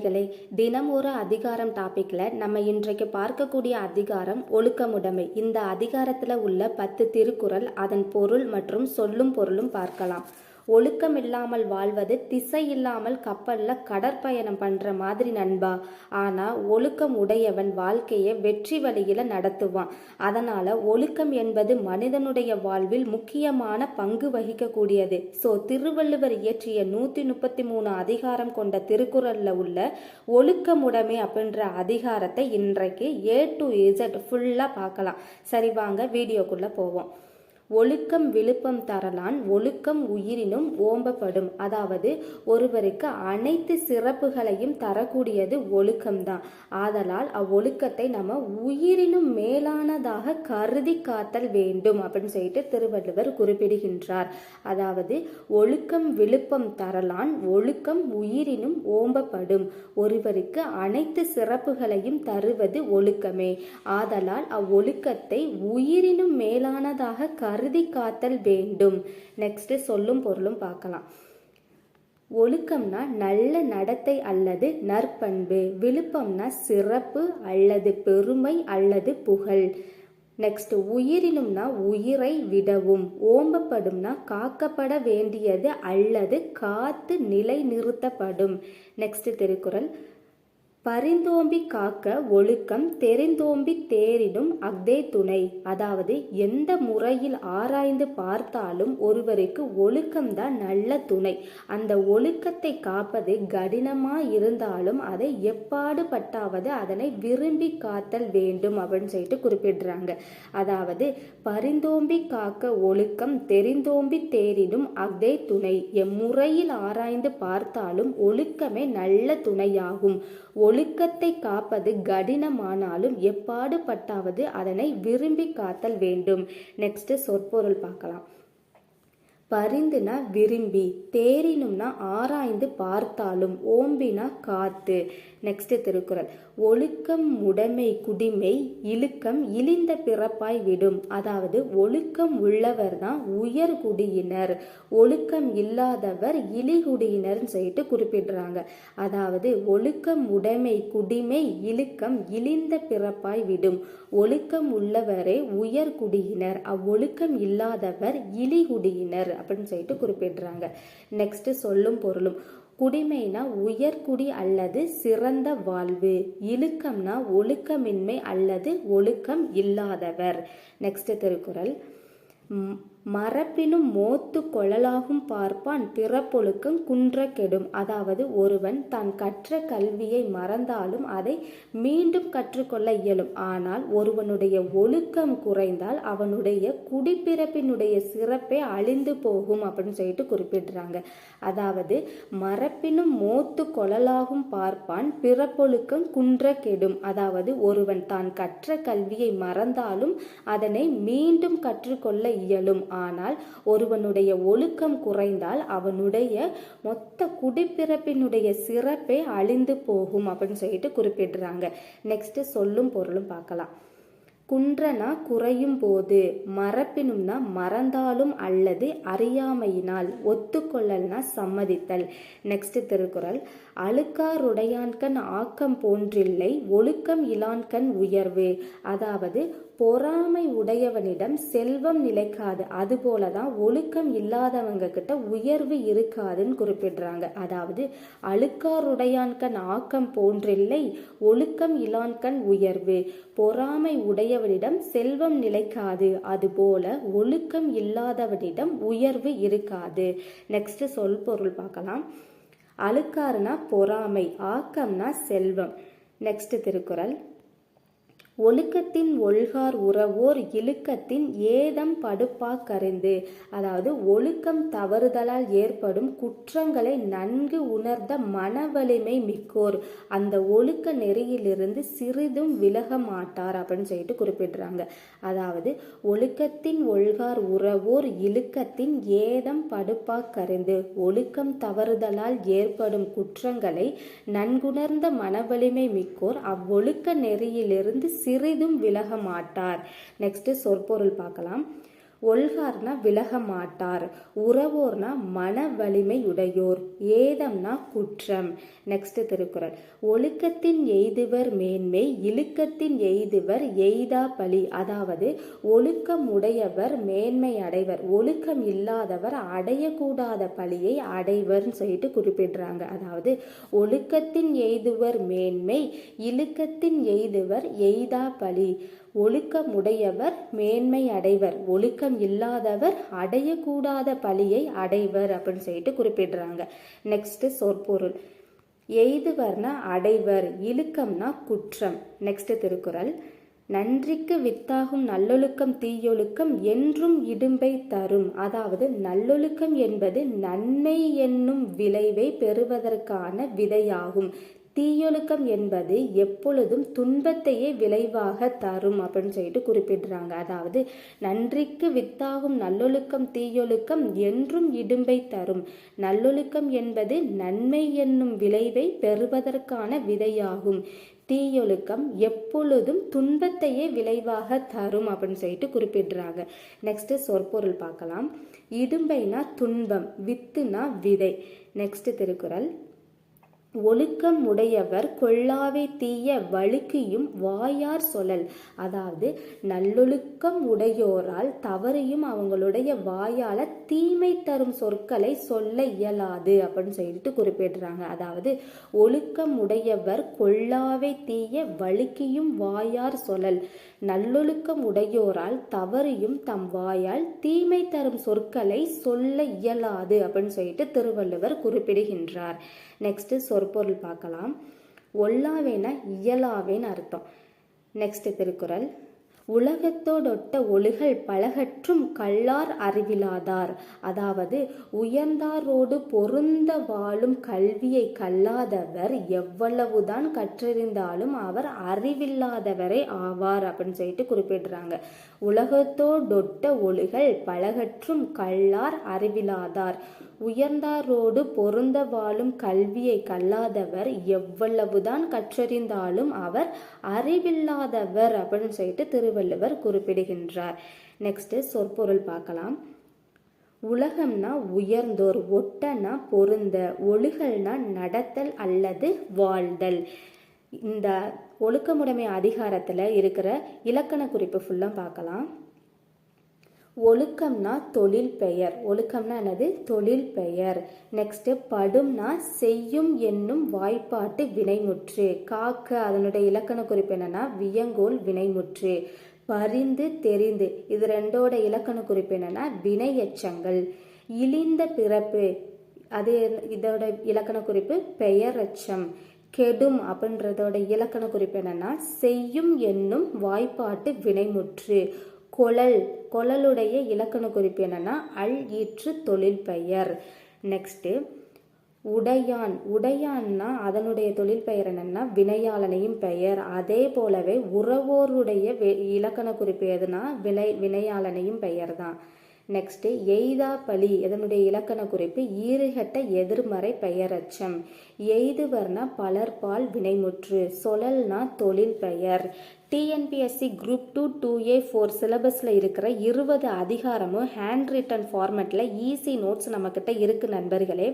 நேயர்களே தினம் ஒரு அதிகாரம் டாபிக்ல நம்ம இன்றைக்கு பார்க்கக்கூடிய அதிகாரம் ஒழுக்கமுடைமை. இந்த அதிகாரத்துல உள்ள பத்து திருக்குறள் அதன் பொருள் மற்றும் சொல்லும் பொருளும் பார்க்கலாம். ஒழுக்கம் இல்லாமல் வாழ்வது திசை இல்லாமல் கப்பலில் கடற்பயணம் பண்ணுற மாதிரி நண்பா. ஆனால் ஒழுக்கம் உடையவன் வாழ்க்கையை வெற்றி வழியில் நடத்துவான். அதனால் ஒழுக்கம் என்பது மனிதனுடைய வாழ்வில் முக்கியமான பங்கு வகிக்கக்கூடியது. ஸோ திருவள்ளுவர் இயற்றிய நூற்றி முப்பத்தி மூணு அதிகாரம் கொண்ட திருக்குறளில் உள்ள ஒழுக்கமுடைமை அப்படின்ற அதிகாரத்தை இன்றைக்கு ஏ டு இசட் ஃபுல்லாக பார்க்கலாம். சரி வாங்க வீடியோக்குள்ளே போவோம். ஒழுக்கம் விழுப்பம் தரலான் ஒழுக்கம் உயிரினும் ஓம்பப்படும். அதாவது ஒருவருக்கு அனைத்து சிறப்புகளையும் தரக்கூடியது ஒழுக்கம்தான். ஆதலால் அவ்வொழுக்கத்தை நம்ம உயிரினும் மேலானதாக கருதி காத்தல் வேண்டும் அப்படின்னு சொல்லிட்டு திருவள்ளுவர் குறிப்பிடுகின்றார். அதாவது ஒழுக்கம் விழுப்பம் தரலான் ஒழுக்கம் உயிரினும் ஓம்பப்படும். ஒருவருக்கு அனைத்து சிறப்புகளையும் தருவது ஒழுக்கமே. ஆதலால் அவ்வொழுக்கத்தை உயிரினும் மேலானதாக கருதி காத்தல் வேண்டும். நெக்ஸ்ட் சொல்லும் பொருளும் பார்க்கலாம். ஒழுக்கம்னா நல்ல நடத்தை அல்லது நற்பண்பு. விழுப்பம்னா சிறப்பு அல்லது பெருமை அல்லது புகழ். நெக்ஸ்ட் உயிரினும்னா உயிரை விடவும். ஓம்பப்படும்னா காக்கப்பட வேண்டியது அல்லது காத்து நிலை நிறுத்தப்படும் நெக்ஸ்ட் திருக்குறள். பரிந்தோம்பி காக்க ஒழுக்கம் தெரிந்தோம்பி தேரிடும் அக்தே துணை. அதாவது எந்த முறையில் ஆராய்ந்து பார்த்தாலும் ஒருவருக்கு ஒழுக்கம்தான் நல்ல துணை. அந்த ஒழுக்கத்தை காப்பது கடினமா இருந்தாலும் அதை எப்பாடு பட்டாவது அதனை விரும்பி காத்தல் வேண்டும் அப்படின்னு சொல்லிட்டு குறிப்பிடுறாங்க. அதாவது பரிந்தோம்பி காக்க ஒழுக்கம் தெரிந்தோம்பி தேரிடும் அக்தே துணை. எம்முறையில் ஆராய்ந்து பார்த்தாலும் ஒழுக்கமே நல்ல துணையாகும். ஒழுக்கத்தை காப்பது கடினமானாலும் எப்பாடு பட்டாவது அதனை விரும்பி காத்தல் வேண்டும். நெக்ஸ்ட் சொற்பொருள் பார்க்கலாம். பரிந்துனா விரும்பி தேரினும்னா ஆராய்ந்து பார்த்தாலும் ஓம்பினா காத்து. நெக்ஸ்ட் திருக்குறள். ஒழுக்கம் உடைமை குடிமை இழுக்கம் இழிந்த பிறப்பாய் விடும். அதாவது ஒழுக்கம் உள்ளவர் தான் உயர் குடியினர். ஒழுக்கம் இல்லாதவர் இழிகுடியினர்னு சொல்லிட்டு குறிப்பிடுறாங்க. அதாவது ஒழுக்கம் உடைமை குடிமை இழுக்கம் இழிந்த பிறப்பாய் விடும். ஒழுக்கம் உள்ளவரே உயர் குடியினர். அவ்வொழுக்கம் இல்லாதவர் இழிகுடியினர் அப்படின்னு சொல்லிட்டு குறிப்பிடுறாங்க. நெக்ஸ்ட் சொல்லும் பொருளும் குடிமைனா உயர்குடி அல்லது சிறந்த வாழ்வு இழுக்கம்னா ஒழுக்கமின்மை அல்லது ஒழுக்கம் இல்லாதவர். நெக்ஸ்ட் திருக்குறள் மரப்பினும் மோத்து கொழலாகும் பார்ப்பான் பிறப்பொழுக்கம் குன்ற கெடும் அதாவது ஒருவன் தான் கற்ற கல்வியை மறந்தாலும் அதை மீண்டும் கற்றுக்கொள்ள இயலும். ஆனால் ஒருவனுடைய ஒழுக்கம் குறைந்தால் அவனுடைய குடிப்பிறப்பினுடைய சிறப்பே அழிந்து போகும் அப்படின்னு சொல்லிட்டு குறிப்பிடுறாங்க. அதாவது மரப்பினும் மோத்து கொழலாகும் பார்ப்பான் பிறப்பொழுக்கம் குன்ற கெடும் அதாவது ஒருவன் தான் கற்ற கல்வியை மறந்தாலும் அதனை மீண்டும் கற்றுக்கொள்ள இயலும். ஆனால் ஒருவனுடைய ஒழுக்கம் குறைந்தால் அவனுடைய மொத்த குடிப்பிறப்பினுடைய சிறப்பே அழிந்து போகும் அப்படின்னு சொல்லிட்டு குறிப்பிடுறாங்க. நெக்ஸ்ட் சொல்லும் பொருளும் பார்க்கலாம். குன்றனா குறையும் போது மறப்பினும்னா மறந்தாலும் அல்லது அறியாமையினால் ஒத்துக்கொள்ளல்னா சம்மதித்தல். நெக்ஸ்ட் திருக்குறள். அழுக்காருடையான்கண் ஆக்கம் போன்றில்லை ஒழுக்கம் இலான்கண் உயர்வு. அதாவது பொறாமை உடையவனிடம் செல்வம் நிலைக்காது. அதுபோல தான் ஒழுக்கம் இல்லாதவங்க கிட்ட உயர்வு இருக்காதுன்னு குறிப்பிடுறாங்க. அதாவது அழுக்காருடையான்கண் ஆக்கம் போன்றில்லை ஒழுக்கம் இலான்கண் உயர்வு. பொறாமை உடையவனிடம் செல்வம் நிலைக்காது. அதுபோல ஒழுக்கம் இல்லாதவனிடம் உயர்வு இருக்காது. நெக்ஸ்ட் சொல் பொருள் பார்க்கலாம். அழுக்காருனா பொறாமை ஆக்கம்னா செல்வம். நெக்ஸ்ட் திருக்குறள். ஒழுக்கத்தின் ஒழுகார் உறவோர் இழுக்கத்தின் ஏதம் படுப்பா கருந்து. அதாவது ஒழுக்கம் தவறுதலால் ஏற்படும் குற்றங்களை நன்கு உணர்ந்த மன வலிமை மிக்கோர். அந்த ஒழுக்க நெறியிலிருந்து சிறிதும் விலக மாட்டார் அப்படின்னு சொல்லிட்டு குறிப்பிடுறாங்க. அதாவது ஒழுக்கத்தின் ஒழுகார் உறவோர் இழுக்கத்தின் ஏதம் படுப்பா கருந்து. ஒழுக்கம் தவறுதலால் ஏற்படும் குற்றங்களை நன்குணர்ந்த மனவலிமை மிக்கோர். அவ்வொழுக்க நெறியிலிருந்து சிறிதும் விலக மாட்டார். நெக்ஸ்ட் சொற்பொருள் பார்க்கலாம். ஒல்கார்னா விலக மாட்டார். உறவோர்னா மன வலிமையுடையோர். ஏதம்னா குற்றம். நெக்ஸ்ட் திருக்குறள். ஒழுக்கத்தின் எய்துவர் மேன்மை இழுக்கத்தின் எய்துவர் எய்தா பழி. அதாவது ஒழுக்கம் உடையவர் மேன்மை அடைவர். ஒழுக்கம் இல்லாதவர் அடையக்கூடாத பழியை அடைவர்னு சொல்லிட்டு குறிப்பிடுறாங்க. அதாவது ஒழுக்கத்தின் எய்துவர் மேன்மை இழுக்கத்தின் எய்துவர் எய்தா பழி. ஒழுக்கமுடையவர் மேன்மை அடைவர். ஒழுக்கம் இல்லாதவர் அடையக்கூடாத பழியை அடைவர் அப்படின்னு சொல்லிட்டு குறிப்பிடுறாங்க. நெக்ஸ்ட் சொற்பொருள். எய்துவர்னா அடைவர் இழுக்கம்னா குற்றம். நெக்ஸ்ட் திருக்குறள். நன்றிக்கு வித்தாகும் நல்லொழுக்கம் தீயொழுக்கம் என்றும் இடும்பை தரும். அதாவது நல்லொழுக்கம் என்பது நன்மை என்னும் விளைவை பெறுவதற்கான விதையாகும். தீயொழுக்கம் என்பது எப்பொழுதும் துன்பத்தையே விளைவாக தரும் அப்படின்னு சொல்லிட்டு குறிப்பிடுறாங்க. அதாவது நன்றிக்கு வித்தாகும் நல்லொழுக்கம் தீயொழுக்கம் என்றும் இடும்பை தரும். நல்லொழுக்கம் என்பது நன்மை என்னும் விளைவை பெறுவதற்கான விதையாகும். தீயொழுக்கம் எப்பொழுதும் துன்பத்தையே விளைவாக தரும் அப்படின்னு சொல்லிட்டு குறிப்பிடுறாங்க. நெக்ஸ்ட் சொற்பொருள் பார்க்கலாம். இடும்பைனா துன்பம் வித்துனா விதை. நெக்ஸ்ட் திருக்குறள். ஒழுக்கம் உடையவர் கொள்ளாவை தீய வழுக்கியும் வாயார் சொல்லல். அதாவது நல்லொழுக்கம் உடையோரால் தவறையும் அவங்களுடைய வாயால தீமை தரும் சொற்களை சொல்ல இயலாது அப்படின்னு சொல்லிட்டு குறிப்பிடுறாங்க. அதாவது ஒழுக்கம் உடையவர் கொள்ளாவை தீய வழுக்கியும் வாயார் சொல்லல். நல்லொழுக்கம் உடையோரால் தவறையும் தம் வாயால் தீமை தரும் சொற்களை சொல்ல இயலாது அப்படின்னு சொல்லிட்டு திருவள்ளுவர் குறிப்பிடுகின்றார். நெக்ஸ்ட் சொற்பொருள் பார்க்கலாம். ஒல்லாவேன இயலாவேன்னு அர்த்தம். நெக்ஸ்ட் திருக்குறள். உலகத்தோடொட்ட ஒழுகல் பலகற்றும் கல்லார் அறிவிலாதார். அதாவது உயர்ந்தாரோடு பொருந்த வாழும் கல்வியை கல்லாதவர் எவ்வளவுதான் கற்றறிந்தாலும் அவர் அறிவில்லாதவரே ஆவார் அப்படின்னு சொல்லிட்டு குறிப்பிடுறாங்க. உலகத்தோடொட்ட ஒழுகல் பலகற்றும் கல்லார் அறிவிலாதார். உயர்ந்தாரோடு பொருந்த வாழும் கல்வியை கல்லாதவர் எவ்வளவுதான் கற்றறிந்தாலும் அவர் அறிவில்லாதவர் அப்படின்னு சொல்லிட்டு திருவள்ளுவர் குறிப்பிடுகின்றார். நெக்ஸ்ட் சொற்பொருள் பார்க்கலாம். உலகம்னா உயர்ந்தோர் ஒட்டனா பொருந்த ஒழுகல்னா நடத்தல் அல்லது வாழ்தல். இந்த ஒழுக்கமுடைமை அதிகாரத்தில் இருக்கிற இலக்கண குறிப்பு ஃபுல்லாக பார்க்கலாம். ஒழுக்கம்னா தொழில் பெயர். ஒழுக்கம்னா என்னது? தொழில் பெயர். நெக்ஸ்ட்டு படும்னா செய்யும் என்னும் வாய்ப்பாட்டு வினைமுற்று. காக்க அதனுடைய இலக்கண குறிப்பு என்னன்னா வியங்கோல் வினைமுற்று. பரிந்து தெரிந்து. இது ரெண்டோட இலக்கண குறிப்பு என்னன்னா வினையச்சங்கள். இழிந்த பிறப்பு அது இதோட இலக்கண குறிப்பு பெயரச்சம். கெடும் அப்படின்றதோட இலக்கண குறிப்பு என்னன்னா செய்யும் என்னும் வாய்ப்பாட்டு வினைமுற்று. கொழல் கொழலுடைய இலக்கண குறிப்பு என்னன்னா அல் ஈற்று தொழில் பெயர். நெக்ஸ்ட்டு உடையான். உடையான்னா அதனுடைய தொழில் பெயர் என்னென்னா வினையாளனையும் பெயர். அதே போலவே உறவோருடைய இலக்கண குறிப்பு எதுனா வினை வினையாளனையும் பெயர் தான். நெக்ஸ்ட்டு எய்தா பலி இதனுடைய இலக்கண குறிப்பு ஈறுகட்ட எதிர்மறை பெயரச்சம். எய்துவர்னா பலர்பால் வினைமுற்று. சொலல்னா தொழில் பெயர். TNPSC group two two A four சிலபஸில் இருக்கிற இருபது அதிகாரமும் ஹேண்ட் ரிட்டன் ஃபார்மெட்டில் ஈஸி நோட்ஸ் நம்மக்கிட்ட இருக்குது நண்பர்களே.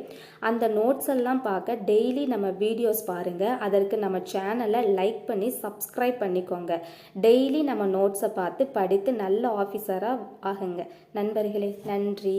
அந்த நோட்ஸ் எல்லாம் பார்க்க டெய்லி நம்ம வீடியோஸ் பாருங்கள் அதற்கு நம்ம சேனலை லைக் பண்ணி சப்ஸ்கிரைப் பண்ணிக்கோங்க. டெய்லி நம்ம நோட்ஸை பார்த்து படித்து நல்ல ஆஃபீஸராக ஆகுங்க. நண்பர்களே நன்றி.